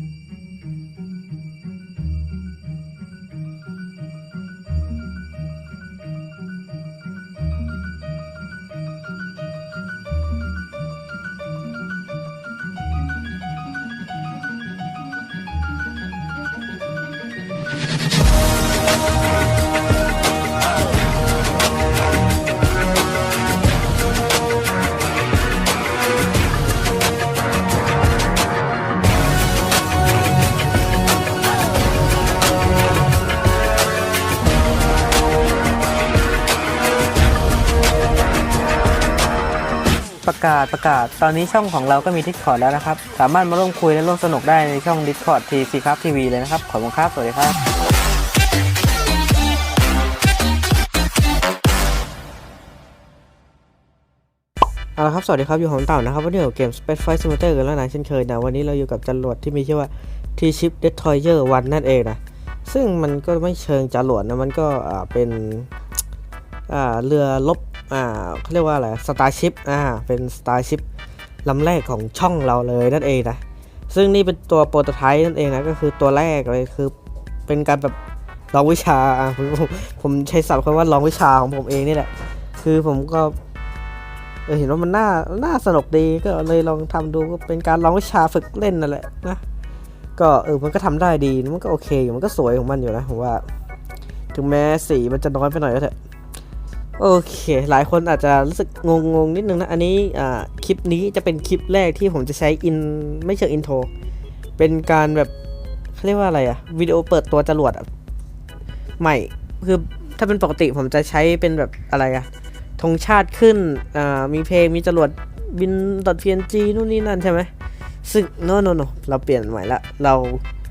Mm-hmm. กาศประกาศ ตอนนี้ช่องของเราก็มี Discord แล้วนะครับ สามารถมาร่วมคุยและร่วมสนุกได้ในช่อง Discord TC ครับทีวีเลยนะครับ ขอบคุณครับ สวัสดีครับเอาละครับ สวัสดีครับ อยู่ของเต่านะครับ วันนี้อยู่กับเกม Space Flight Simulator กันแล้วนะเช่นเคยนะ วันนี้เราอยู่กับจรวดที่มีชื่อว่า T-Ship Destroyer 1 นั่นเองนะ ซึ่งมันก็ไม่เชิงจรวดนะ มันก็เป็นเรือลบ อ่าเขาเรียกว่าอะไรสตาร์ชิพอ่าเป็นสตาร์ชิพลำแรกของช่องเราเลยนั่นเองนะซึ่งนี่เป็นตัวโปรโตไทป์นั่นเองนะก็คือตัวแรกเลยคือเป็นการแบบลองวิชาอ่าผมผมใช้ศัพท์คำว่าลองวิชาของผมเองนี่แหละคือผมก็เเห็นว่ามันน่าน่าสนุกดีก็เลยลองทำดูก็เป็นการลองวิชาฝึกเล่นนั่นแหละนะก็เออมันก็ทำได้ดีมันก็โอเคอยู่มันก็สวยของมันอยู่นะผมว่า ถึงแม้สีมันจะน้อยไปหน่อยก็เถอะ โอเค หลายคนอาจจะรู้สึกงงงๆนิดนึงนะ อันนี้คลิปนี้จะเป็นคลิปแรกที่ผมจะใช้อินไม่เชิงอินโทร เป็นการแบบเขาเรียกว่าอะไรอะวิดีโอเปิดตัวจรวดใหม่ คือถ้าเป็นปกติผมจะใช้เป็นแบบอะไรอะธงชาติขึ้นมีเพลงมีจรวดบินดอท PNG นู่นนี่นั่นใช่ไหมซึ่ง no no no เราเปลี่ยนใหม่ละเรา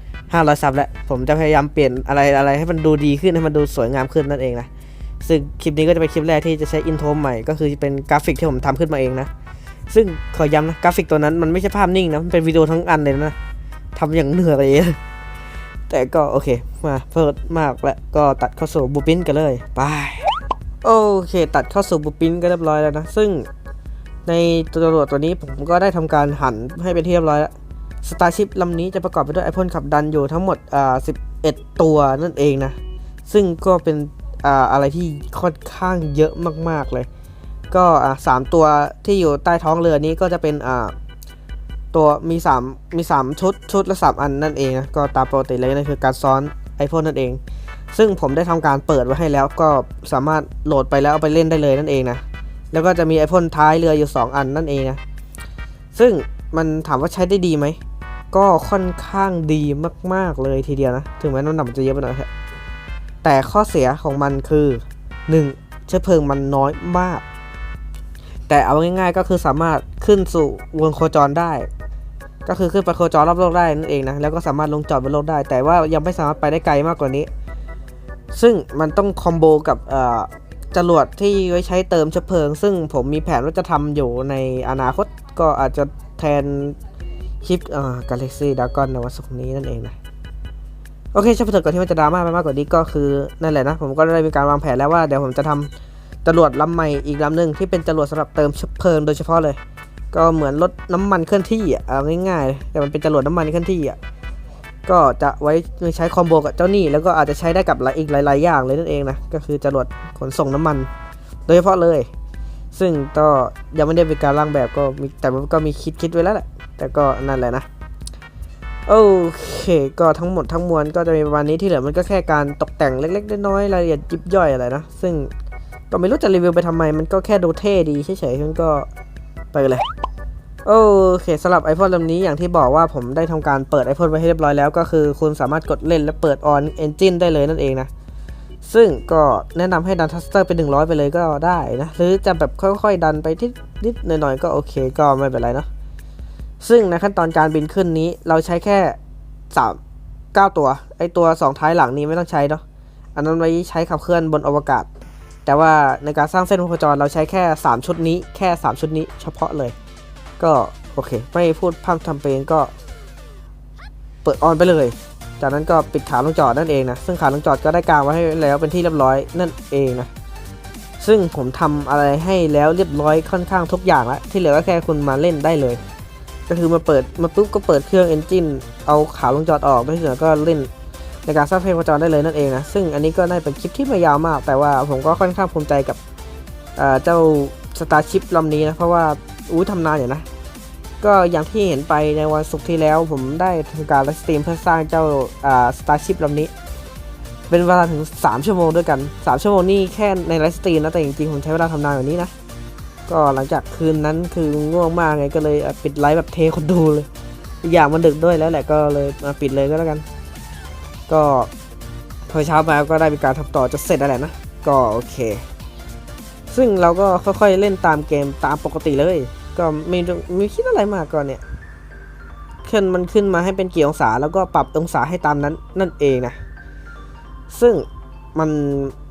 500ซับแล้ว ผมจะพยายามเปลี่ยนอะไรอะไรให้มันดูดีขึ้นให้มันดูสวยงามขึ้นนั่นเองนะ ซึ่งคลิปนี้ก็จะเป็นคลิปแรกที่จะใช้อินโทรใหม่ก็คือเป็นกราฟิกที่ผมทำขึ้นมาเองนะ ซึ่งขอย้ำนะกราฟิกตัวนั้นมันไม่ใช่ภาพนิ่งนะ มันเป็นวิดีโอทั้งอันเลยนะทำอย่างเหนื่อยเลยแต่ก็โอเค มาเพิดมากแล้วก็ตัดเข้าสู่บูปินกันเลยไปโอเค ตัดเข้าสู่บูปินก็เรียบร้อยแล้วนะ ซึ่งในตัวจรวดตัวนี้ผมก็ได้ทำการหันให้เป็นที่เรียบร้อยแล้วสตาร์ชิพลำนี้จะประกอบไปด้วยไอพ่นขับดันอยู่ทั้งหมดอ่า11 ตัวนั่นเองนะ ซึ่งก็เป็น อะไรที่ค่อนข้างเยอะมาก ๆ เลย ก็สามตัวที่อยู่ใต้ท้องเรือนี้ก็จะเป็นตัวมี3มี3ชุดชุดละ3อันนั่นเองนะก็ตามปกติเลยนั่นคือการซ้อน iPhone นั่นเอง ซึ่งผมได้ทำการเปิดไว้ให้แล้วก็สามารถโหลดไปแล้วเอาไปเล่นได้เลยนั่นเองนะแล้วก็จะมี iPhone ท้ายเรืออยู่ 2 อันนั่นเองนะซึ่งมันถามว่าใช้ได้ดีไหมก็ค่อนข้างดีมาก ๆเลยทีเดียวนะ ถึงแม้น้ำหนักมันจะเยอะไปหน่อยเถอะ แต่ข้อเสียของมันคือ 1. เชื้อเพลิงมันน้อยมาก แต่เอาง่ายๆก็คือสามารถขึ้นสู่วงโคจรได้ ก็คือขึ้นไปโคจรรอบโลกได้นั่นเองนะ แล้วก็สามารถลงจอดบนโลกได้ แต่ว่ายังไม่สามารถไปได้ไกลมากกว่านี้ ซึ่งมันต้องคอมโบกับจรวดที่ไว้ใช้เติมเชื้อเพลิง ซึ่งผมมีแผนว่าจะทำอยู่ในอนาคตก็อาจจะแทนคลิปอ่า Galaxy Dragon ในวันศุกร์นี้นั่นเองนะ โอเคช่างเถอก่อนที่มันจะดราม่าไปมากกว่านี้ก็คือนั่นแหละนะ ผมก็ได้มีการวางแผนแล้วว่าเดี๋ยวผมจะทำจรวดลำใหม่อีกลำหนึ่งที่เป็นจรวดสำหรับเติมเชื้อเพลิงโดยเฉพาะเลย ก็เหมือนรถน้ำมันเคลื่อนที่อะเอาง่ายๆ แต่มันเป็นจรวดน้ำมันเคลื่อนที่อะก็จะไว้ใช้คอมโบกับเจ้านี่แล้วก็อาจจะใช้ได้กับหลายอีกหลาย ๆ อย่างเลยนั่นเองนะก็คือจรวดขนส่งน้ำมัน โดยเฉพาะเลย ซึ่งก็ยังไม่ได้เป็นการร่างแบบก็มีแต่มันก็มีคิดคิดไว้แล้วแหละแต่ก็นั่นแหละนะ โอเค ก็ทั้งหมดทั้งมวลก็จะมีประมาณนี้ที่เหลือมันก็แค่การตกแต่งเล็กๆน้อยๆรายละเอียดยิบย่อยอะไรนะ ซึ่งก็ไม่รู้จะรีวิวไปทำไม มันก็แค่ดูเท่ดีเฉยๆมันก็ไปเลยโอเคสำหรับ iPhone ลำนี้อย่างที่บอกว่าผมได้ทำการเปิด iPhone ไว้ให้เรียบร้อยแล้ว ก็คือคุณสามารถกดเล่นและเปิด on engine ได้เลยนั่นเองนะ ซึ่งก็แนะนำให้ดันทัสเตอร์เป็น 100 ไปเลยก็ได้นะ หรือจะแบบค่อยๆ ดันไปทิดนิดหน่อยๆ ก็โอเคก็ไม่เป็นไรเนาะ ซึ่งในขั้นตอนการบินขึ้นนี้เราใช้แค่สามเก้าตัว ไอตัวสองท้ายหลังนี้ไม่ต้องใช้เนาะอันนั้นไว้ใช้ขับเคลื่อนบนอวกาศ แต่ว่าในการสร้างเส้นวงโคจรเราใช้แค่ 3 ชุดนี้ แค่ 3 ชุดนี้เฉพาะเลย ก็โอเค ไม่พูดพร่ำทำเพลงก็ เปิดออนไปเลย จากนั้นก็ปิดขาลงจอดนั่นเองนะ ซึ่งขาลงจอดก็ได้กางไว้ให้แล้วเป็นที่เรียบร้อยนั่นเองนะ ซึ่งผมทำอะไรให้แล้วเรียบร้อยค่อนข้างทุกอย่างแล้วที่เหลือก็แค่คุณมาเล่นได้เลย ก็คือมาเปิดมาปุ๊บก็เปิดเครื่องเอนจินเอาขาลงจอดออกแล้วที่เหลือก็เล่นในการสร้างเพลงวจรได้เลยนั่นเองนะ ซึ่งอันนี้ก็น่าจะเป็นคลิปที่ไม่ยาวมาก แต่ว่าผมก็ค่อนข้างภูมิใจกับเจ้าสตาร์ชิพลำนี้นะ เพราะว่าอู้ทำนานอยู่นะ ก็อย่างที่เห็นไปในวันศุกร์ที่แล้ว ผมได้ทำการไลฟ์สตรีมเพื่อสร้างเจ้าอ่าสตาร์ชิพลำนี้ เป็นเวลาถึง 3 ชั่วโมงด้วยกัน 3 ชั่วโมงนี่แค่ในไลฟ์สตรีมนะแต่จริงๆผมใช้เวลาทำนานกว่านี้นะ ก็หลังจากคืนนั้นคือง่วงมากไงก็เลยปิดไลฟ์แบบเทคนดูเลยอีกอย่างมันดึกด้วยแล้วแหละก็เลยมาปิดเลยก็แล้วกัน ก็พอเช้ามาก็ได้มีการทำต่อจะเสร็จแล้วแหละนะ ก็โอเค ซึ่งเราก็ค่อยๆเล่นตามเกมตามปกติเลย ก็ไม่ต้องไม่คิดอะไรมากก่อนเนี่ยขึ้นมันขึ้นมาให้เป็นกี่องศาแล้วก็ปรับองศาให้ตามนั้นนั่นเองนะ ซึ่งมัน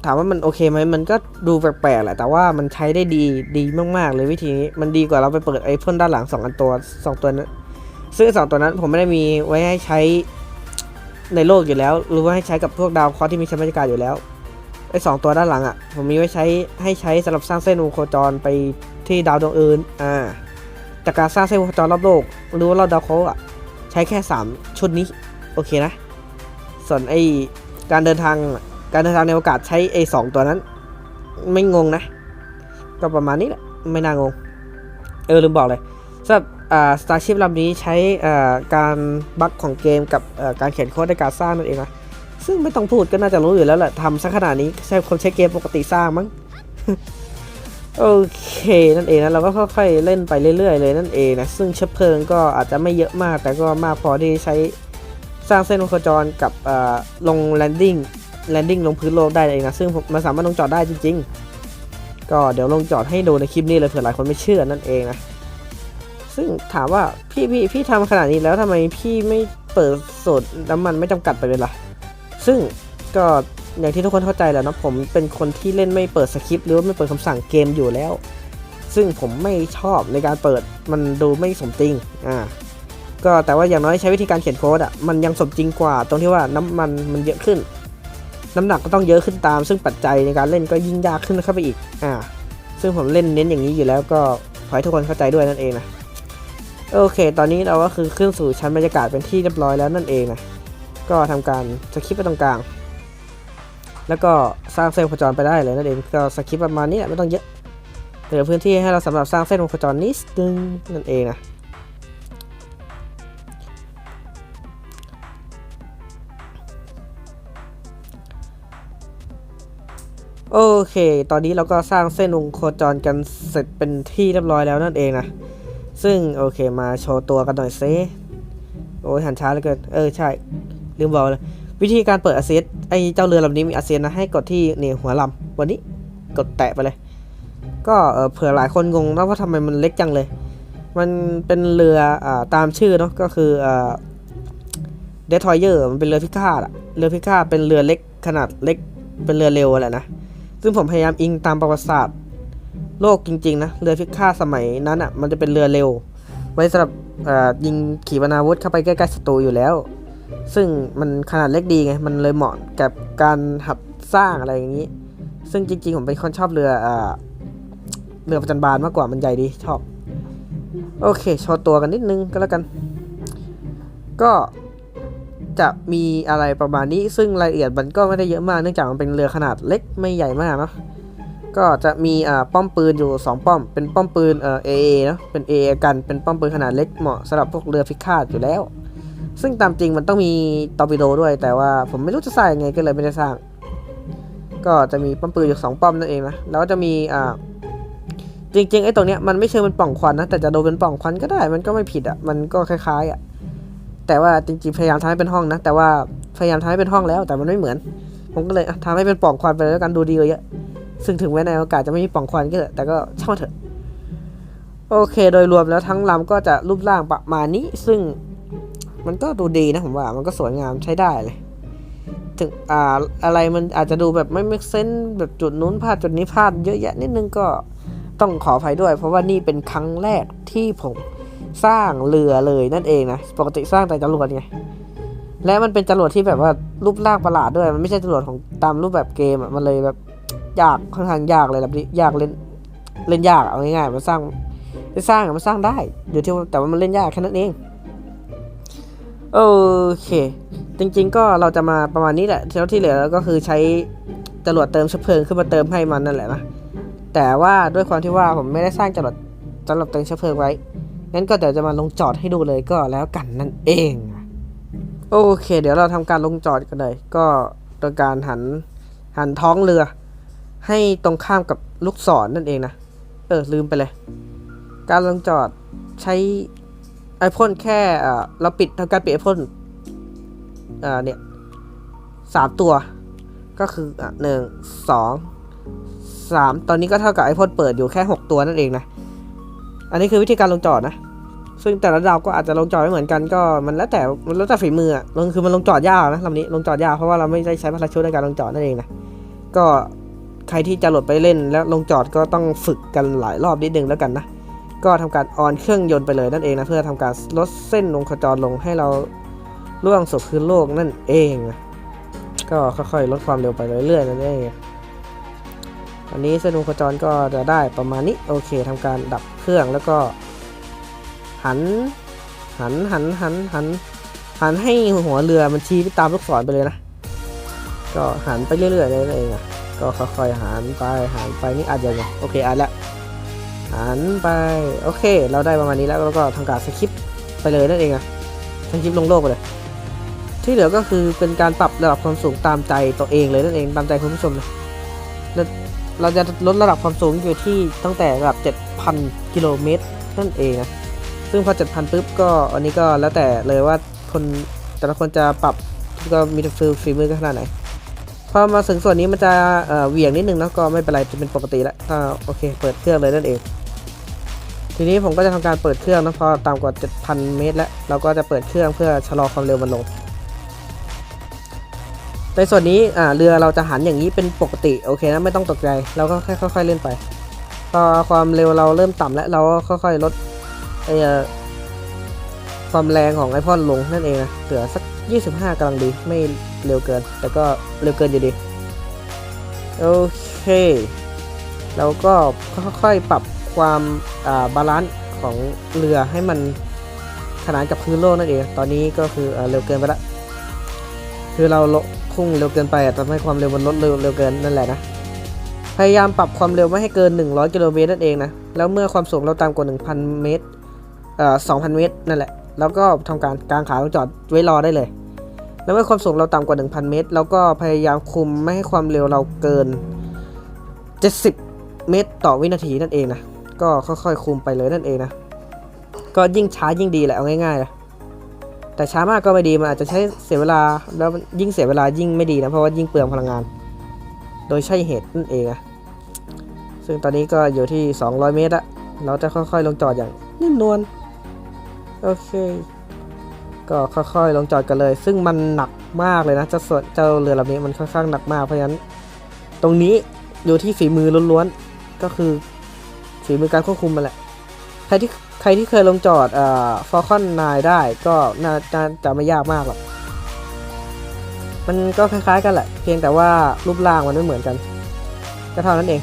ถามว่ามันโอเคไหมมันก็ดูแปลกๆแหละ แต่ว่ามันใช้ได้ดีดีมากๆเลยวิธีนี้ มันดีกว่าเราไปเปิดไอ้พ่นด้านหลังสองอันตัวสองตัวนั้นซึ่งสองตัวนั้นผมไม่ได้มีไว้ให้ใช้ในโลกอยู่แล้ว หรือว่าให้ใช้กับพวกดาวเคราะห์ที่มีชั้นบรรยากาศอยู่แล้วไอ้สองตัวด้านหลังอะ ผมมีไว้ใช้ให้ใช้สำหรับสร้างเส้นวงโคจรไปที่ดาวดวงอื่นอ่าแต่การสร้างเส้นวงโคจรรอบโลกหรือว่ารอบดาวเคราะห์อะใช้แค่ 3 ชุดนี้ โอเคนะ ส่วนไอการเดินทาง การเดินทางในอากาศใช้ไอสองตัวนั้น ไม่งงนะ ก็ประมาณนี้แหละ ไม่น่างง เออลืมบอกเลยสำหรับอาสตาร์ชิพลำนี้ใช้อาการบั๊กของเกมกับอาการเขียนโค้ดในการสร้างนั่นเองนะซึ่งไม่ต้องพูดก็น่าจะรู้อยู่แล้วแหละทำสักขนาดนี้ใช่คนใช้เกมปกติสร้างมั้งโอเคนั่นเองนะเราก็ค่อยๆเล่นไปเรื่อยๆเลยนั่นเองนะซึ่งเชื้อเพลิงก็อาจจะไม่เยอะมากแต่ก็มากพอที่ใช้สร้างเส้นวงโคจรกับอาลงแลนดิ้ง แลนดิ้งลงพื้นโลกได้เองนะ ซึ่งมันสามารถลงจอดได้จริง ๆ ก็เดี๋ยวลงจอดให้ดูในคลิปนี้เลยเผื่อหลายคนไม่เชื่อนั่นเองนะ ซึ่งถามว่าพี่พี่พี่ทำขนาดนี้แล้วทำไมพี่ไม่เปิดสูตรน้ำมันไม่จำกัดไปเลยล่ะ ซึ่งก็อย่างที่ทุกคนเข้าใจแล้วนะผมเป็นคนที่เล่นไม่เปิดสคริปต์หรือว่าไม่เปิดคำสั่งเกมอยู่แล้ว ซึ่งผมไม่ชอบในการเปิดมันดูไม่สมจริงอ่าก็แต่ว่าอย่างน้อยใช้วิธีการเขียนโค้ดอะมันยังสมจริงกว่า ตรงที่ว่าน้ำมันมันเยอะขึ้น น้ำหนักก็ต้องเยอะขึ้นตาม ซึ่งปัจจัยในการเล่นก็ยิ่งยากขึ้นเข้าไปอีก อ่า ซึ่งผมเล่นเน้นอย่างนี้อยู่แล้วก็ขอให้ทุกคนเข้าใจด้วยนั่นเองนะ โอเค ตอนนี้เราก็คือขึ้นสู่ชั้นบรรยากาศเป็นที่เรียบร้อยแล้วนั่นเองนะ ก็ทำการสคริปไปตรงกลาง แล้วก็สร้างเส้นวงจรไปได้เลยนั่นเอง ก็สคริปประมาณนี้แหละไม่ต้องเยอะเหลือพื้นที่ให้เราสำหรับสร้างเส้นวงจรนิดนึงนั่นเองนะ โอเค ตอนนี้เราก็สร้างเส้นวงโคจรกันเสร็จเป็นที่เรียบร้อยแล้วนั่นเองนะ ซึ่งโอเคมาโชว์ตัวกันหน่อยซิโอ้ยหันช้าเหลือเกิน เออใช่ ลืมบอกเลย วิธีการเปิดอาเซียนไอเจ้าเรือลำนี้มีอาเซียนนะให้กดที่นี่หัวลำวันนี้กดแตะไปเลย ก็เออเผื่อหลายคนงงนะว่าทำไมมันเล็กจังเลย มันเป็นเรืออ่าตามชื่อเนาะก็คืออ่าเดทอยเยอร์มันเป็นเรือพิฆาตอะเรือพิฆาตเป็นเรือเล็กขนาดเล็กเป็นเรือเร็วแหละนะ ซึ่งผมพยายามอิงตามประวัติศาสตร์ โลกจริง ๆ นะ เรือพิฆาตสมัยนั้นอะ มันจะเป็นเรือเร็ว ไว้สำหรับเอ่อยิงขีปนาวุธเข้าไปใกล้ๆศัตรูอยู่แล้ว ซึ่งมันขนาดเล็กดีไง มันเลยเหมาะกับการหัดสร้างอะไรอย่างนี้ ซึ่งจริง ๆ ผมเป็นคนชอบเรือเอ่อเรือประจันบานมากกว่ามันใหญ่ดีชอบ โอเค โชว์ตัวกันนิดนึงก็แล้วกัน ก็ จะมีอะไรประมาณนี้ ซึ่งรายละเอียดมันก็ไม่ได้เยอะมากเนื่องจากมันเป็นเรือขนาดเล็กไม่ใหญ่มากเนาะก็จะมีอ่าป้อมปืนอยู่ 2 ป้อม เป็นป้อมปืนเอ่อเนอะเป็น AA กันเป็นป้อมปืนขนาดเล็กเหมาะสำหรับพวกเรือพิฆาตอยู่แล้ว ซึ่งตามจริงมันต้องมีตอร์ปิโดด้วย แต่ว่าผมไม่รู้จะสร้างยังไงก็เลยไม่ได้สร้าง ก็จะมีป้อมปืนอยู่2ป้อมนั่นเองนะแล้วจะมีอ่าจริงๆไอ้ตรงเนี้ยมันไม่เชิงเป็นปล่องควันนะแต่จะโดนเป็นปล่องควันก็ได้มันก็ไม่ผิดอะมันก็คล้ายๆอะ แต่ว่าจริงๆพยายามทำให้เป็นห้องนะ แต่ว่าพยายามทำให้เป็นห้องแล้ว แต่มันไม่เหมือน ผมก็เลยอะทำให้เป็นปล่องควันไปแล้วกันดูดีกว่าเยอะ ซึ่งถึงแม้ในโอกาสจะไม่มีปล่องควันก็เถอะแต่ก็ช่างมันเถอะ โอเค โดยรวมแล้วทั้งลำก็จะรูปร่างประมาณนี้ ซึ่งมันก็ดูดีนะผมว่า มันก็สวยงามใช้ได้เลย ถึงอ่าอะไรมันอาจจะดูแบบไม่ make sense แบบจุดนู้นพลาดจุดนี้พลาดเยอะแยะนิดนึงก็ต้องขออภัยด้วย เพราะว่านี่เป็นครั้งแรกที่ผม สร้างเรือเลยนั่นเองนะปกติสร้างแต่จรวดไงและมันเป็นจรวดที่แบบว่ารูปร่างประหลาดด้วย มันไม่ใช่จรวดของตามรูปแบบเกมอะมันเลยแบบยากค่อนข้างยากเลยแบบนี้ยากเล่นเล่นยากเอาง่ายๆมันสร้างจะสร้างมันสร้างได้อยู่ที่แต่ว่ามันเล่นยากแค่นั้นเองโอเค จริง ๆ ก็เราจะมาประมาณนี้แหละแล้วที่เหลือก็คือใช้จรวดเติมเชื้อเพลิงขึ้นมาเติมให้มันนั่นแหละนะแต่ว่าด้วยความที่ว่าผมไม่ได้สร้างจรวดจรวดเติมเชื้อเพลิงไว้ งั้นก็เดี๋ยวจะมาลงจอดให้ดูเลยก็แล้วกันนั่นเอง โอเค เดี๋ยวเราทำการลงจอดกันเลย ก็โดยการหันหันท้องเรือ ให้ตรงข้ามกับลูกศรนนั่นเองนะ เออลืมไปเลย การลงจอดใช้ไอพ่นแค่เอ่อเราปิดทำการปิดไอพ่นเอ่อเนี่ยสามตัว ก็คืออะหนึ่งสองสามตอนนี้ก็เท่ากับไอพ่นเปิดอยู่แค่หกตัวนั่นเองนะ อันนี้คือวิธีการลงจอดนะ ซึ่งแต่ละดาวก็อาจจะลงจอดไม่เหมือนกันก็มันแล้วแต่มันแล้วแต่ฝีมืออะลงคือมันลงจอดยากนะลำนี้ลงจอดยากเพราะว่าเราไม่ได้ใช้พาราชูทในการลงจอดนั่นเองนะก็ใครที่จะโหลดไปเล่นแล้วลงจอดก็ต้องฝึกกันหลายรอบนิดนึงแล้วกันนะก็ทำการออนเครื่องยนต์ไปเลยนั่นเองนะเพื่อทำการลดเส้นลงขจรลงให้เราล่วงสู่พื้นโลกนั่นเอง ก็ค่อยๆลดความเร็วไปเรื่อยๆนั่นเอง อันนี้เส้นวงโคจรก็จะได้ประมาณนี้โอเคทำการดับเครื่องแล้วก็ หัน หันหันหันหันหันให้หัวเรือมันชี้ไปตามลูกศรไปเลยนะ ก็หันไปเรื่อยๆเลยนั่นเองอะก็ค่อยๆหันไปหันไปนี่อาจจะยังโอเคอ่านละหันไปโอเค เราได้ประมาณนี้แล้วเราก็ทำการสคริปไปเลยนั่นเองอะสคริปลงโลกไปเลยที่เหลือก็คือเป็นการปรับระดับความสูงตามใจตัวเองเลยนั่นเองตามใจคุณผู้ชมเลย เราจะลดระดับความสูงอยู่ที่ตั้งแต่ระดับ 7,000 กิโลเมตรนั่นเองนะซึ่งพอ 7,000ปุ๊บก็อันนี้ก็แล้วแต่เลยว่าคนแต่ละคนจะปรับก็มีฝีฝีมือกันขนาดไหนพอมาถึงส่วนนี้มันจะเออเหวี่ยงนิดนึงนะก็ไม่เป็นไรจะเป็นปกติแล้วถ้าโอเค เปิดเครื่องเลยนั่นเอง ทีนี้ผมก็จะทำการเปิดเครื่องนะพอต่ำกว่า 7,000 เมตร แล้วเราก็จะเปิดเครื่องเพื่อชะลอความเร็วมันลง ในส่วนนี้อ่าเรือเราจะหันอย่างนี้เป็นปกติโอเคนะไม่ต้องตกใจเราก็ค่อยๆเล่นไปพอความเร็วเราเริ่มต่ำแล้วเราก็ค่อยๆลดไอเอ่อความแรงของไอพ่นลงนั่นเองนะเหลือสัก 25กำลังดีไม่เร็วเกิน แต่ก็เร็วเกินอยู่ดีโอเคเราก็ค่อยๆปรับความาบาลานซ์ของเรือให้มันขนานกับพื้นโลกนั่นเอง ตอนนี้ก็คืออเร็วเกินไปละ คือเราล พุ่งเร็วเกินไปอะทำให้ความเร็วมันลดเร็วเร็วเกินนั่นแหละนะ พยายามปรับความเร็วไม่ให้เกิน 100 กิโลเมตรนั่นเองนะ แล้วเมื่อความสูงเราต่ำกว่า 1,000 เมตร เอ่อ 2,000 เมตรนั่นแหละ แล้วก็ทำการกางขาลงจอดไว้รอได้เลย แล้วเมื่อความสูงเราต่ำกว่า 1,000 เมตร เราก็พยายามคุมไม่ให้ความเร็วเราเกิน 70 เมตรต่อวินาทีนั่นเองนะ ก็ค่อยๆ คุมไปเลยนั่นเองนะ ก็ยิ่งช้ายิ่งดีแหละเอาง่ายๆนะ แต่ช้ามากก็ไม่ดีมันอาจจะใช้เสียเวลาแล้วยิ่งเสียเวลายิ่งไม่ดีนะเพราะว่ายิ่งเปลืองพลังงาน โดยใช่เหตุนั่นเองนะซึ่งตอนนี้ก็อยู่ที่ 200 เมตรอะเราจะค่อยๆลงจอดอย่างนิ่มนวลโอเค ก็ค่อยๆลงจอดกันเลย ซึ่งมันหนักมากเลยนะเจ้าส่วนเจ้าเรือลำนี้มันค่อนข้างหนักมากเพราะฉะนั้น ตรงนี้อยู่ที่ฝีมือล้วนๆก็คือฝีมือการควบคุมมันแหละใครที่ ใครที่เคยลงจอดเอ่อฟอลคอนนได้ก็น่าจะจะไม่ยากมากหรอกมันก็คล้ายๆกันแหละ เพียงแต่ว่ารูปร่างมันไม่เหมือนกัน ก็เท่านั้นเอง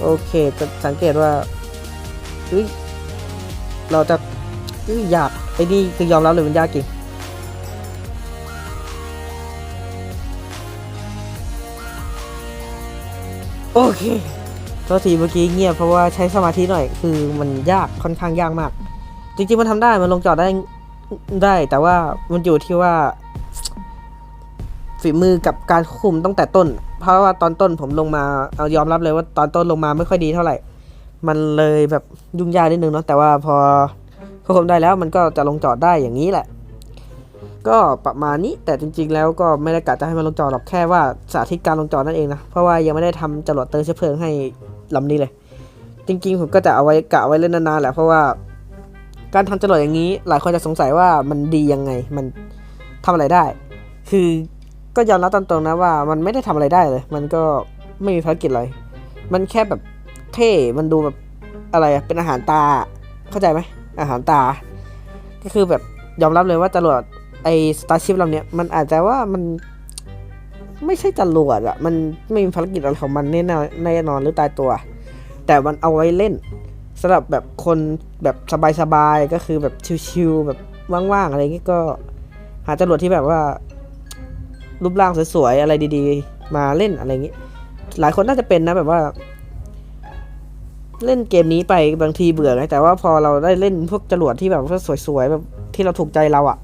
โอเคจะสังเกตว่าเฮ้ยเราจะอยยากไอ้นี่คือยอมรับเลยมันยากจริงโอเค โทษทีเมื่อกี้เงียบเพราะว่าใช้สมาธิหน่อย คือมันยากค่อนข้างยากมาก จริงๆมันทำได้มันลงจอดได้ได้ แต่ว่ามันอยู่ที่ว่า ฝีมือกับการคุมตั้งแต่ต้น เพราะว่าตอนต้นผมลงมาเอายอมรับเลยว่าตอนต้นลงมาไม่ค่อยดีเท่าไหร่ มันเลยแบบยุ่งยากนิดนึงเนาะแต่ว่าพอควบคุมได้แล้วมันก็จะลงจอดได้อย่างนี้แหละ ก็ประมาณนี้แต่จริง ๆ แล้วก็ไม่ได้กะจะให้มันลงจอดหรอกแค่ว่าสาธิตการลงจอดนั่นเองนะเพราะว่ายังไม่ได้ทำจรวดเติมเชื้อเพลิงให้ ลำนี้เลย จริงๆ ผมก็จะเอาไว้กะเอาไว้เล่นนานๆแหละเพราะว่า การทำจรวดอย่างนี้ หลายคนจะสงสัยว่ามันดียังไง มันทำอะไรได้ คือก็ยอมรับตามตรงนะว่า มันไม่ได้ทำอะไรได้เลย มันก็ไม่มีภารกิจอะไร มันแค่แบบเท่มันดูแบบอะไรเป็นอาหารตาเข้าใจไหมอาหารตา ก็คือแบบยอมรับเลยว่าจรวดไอสตาร์ชิพลำเนี้ยมันอาจจะว่ามัน ไม่ใช่จรวดอะมันไม่มีภารกิจอะไรของมันแน่นอนแน่นอนหรือตายตัว แต่มันเอาไว้เล่นสำหรับแบบคนแบบสบายๆก็คือแบบชิลๆแบบว่างๆอะไรอย่างงี้ก็ หาจรวดที่แบบว่า รูปร่างสวยๆอะไรดีๆ มาเล่นอะไรอย่างงี้หลายคนน่าจะเป็นนะแบบว่า เล่นเกมนี้ไปบางทีเบื่อไงแต่ว่าพอเราได้เล่นพวกจรวดที่แบบว่าสวยๆแบบที่เราถูกใจเราอะ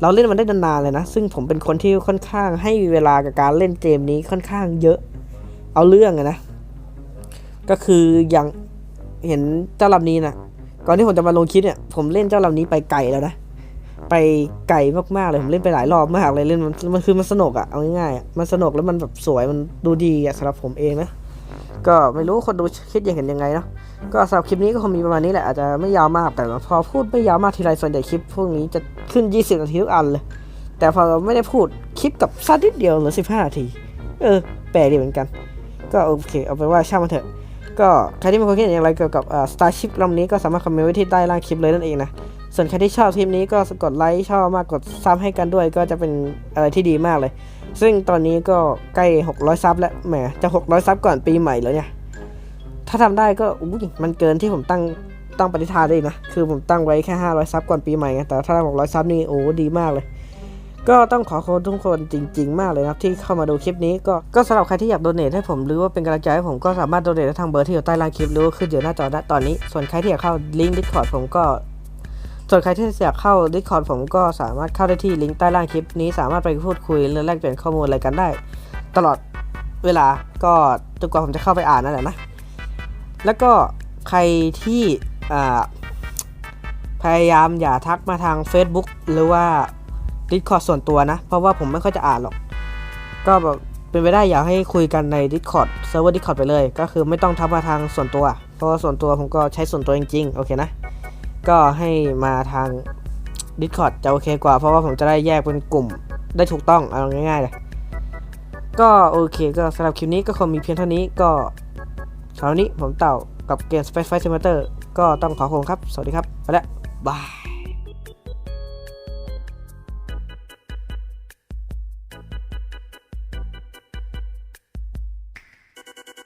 เราเล่นมันได้นานๆเลยนะ ซึ่งผมเป็นคนที่ค่อนข้างให้เวลากับการเล่นเกมนี้ค่อนข้างเยอะ เอาเรื่องนะ ก็คืออย่างเห็นเจ้าลำนี้นะก่อนที่ผมจะมาลงคลิปเนี่ย ผมเล่นเจ้าลำนี้ไปไกลแล้วนะ ไปไกลมากๆเลย ผมเล่นไปหลายรอบมากเลย เล่นมันมันคือมันสนุกอะเอาง่ายๆ มันสนุกแล้วมันแบบสวย มันดูดีอะสำหรับผมเองนะ ก็ไม่รู้คนดูคิดยังเห็นยังไงเนาะก็สำหรับคลิปนี้ก็คงมีประมาณนี้แหละอาจจะไม่ยาวมากแต่พอพูดไม่ยาวมากทีไรส่วนใหญ่คลิปพวกนี้จะขึ้น 20 นาทีทุกอันเลย แต่พอเราไม่ได้พูดคลิปกับสั้นนิดเดียวเหลือ15นาที เออ แปลกดีเหมือนกัน ก็โอเค เอาไปว่าช่างมันเถอะ ก็ใครที่มีความคิดเห็นอย่างไรเกี่ยวกับอ่า Starship ลำนี้ก็สามารถคอมเมนต์ไว้ที่ใต้ล่างคลิปเลยนั่นเองนะส่วนใครที่ชอบคลิปนี้ก็กดไลค์ชอบมากกดซับให้กันด้วย ก็จะเป็นอะไรที่ดีมากเลย ซึ่งตอนนี้ก็ใกล้ 600 ซับแล้ว แหม จะ 600 ซับก่อนปีใหม่แล้วเนี่ย ถ้าทำได้ก็อุ้ยมันเกินที่ผมตั้งตั้งปณิธานได้นะ คือผมตั้งไว้แค่ 500 ซับก่อนปีใหม่ไง แต่ถ้า600 ซับนี่ โอ้ดีมากเลย ก็ต้องขอขอบคุณทุกคนจริง ๆ มากเลยนะที่เข้ามาดูคลิปนี้ ก็ก็สำหรับใครที่อยากโดเนทให้ผมหรือว่าเป็นกำลังใจให้ผมก็สามารถโดเนทได้ทางเบอร์ที่อยู่ใต้ล่างคลิปหรือว่าขึ้นอยู่หน้าจอณตอนนี้ ส่วนใครที่อยากเข้าลิงก์ Discord ผมก็ ส่วนใครที่อยากเข้า Discord ผมก็สามารถเข้าได้ที่ลิงก์ใต้ล่างคลิปนี้สามารถไปพูดคุยและแลกเปลี่ยนข้อมูลอะไรกันได้ ตลอดเวลาก็จนกว่าผมจะเข้าไปอ่านนั่นแหละนะ แล้วก็ใครที่พยายามอย่าทักมาทาง Facebook หรือว่า Discord ส่วนตัวนะ เพราะว่าผมไม่ค่อยจะอ่านหรอก ก็แบบเป็นไปได้อยากให้คุยกันใน Discord เซิร์ฟเวอร์ Discord ไปเลย ก็คือไม่ต้องทักมาทางส่วนตัว เพราะว่าส่วนตัวผมก็ใช้ส่วนตัวจริงๆ โอเคนะ ก็ให้มาทาง Discord จะโอเคกว่า เพราะว่าผมจะได้แยกเป็นกลุ่มได้ถูกต้องเอาง่ายๆเลยก็โอเคก็สำหรับคลิปนี้ก็คงมีเพียงเท่านี้ก็คราวนี้ผมเต่ากับเกม Space Fight Simulator ก็ต้องขอคงครับ สวัสดีครับ ไปแล้วบาย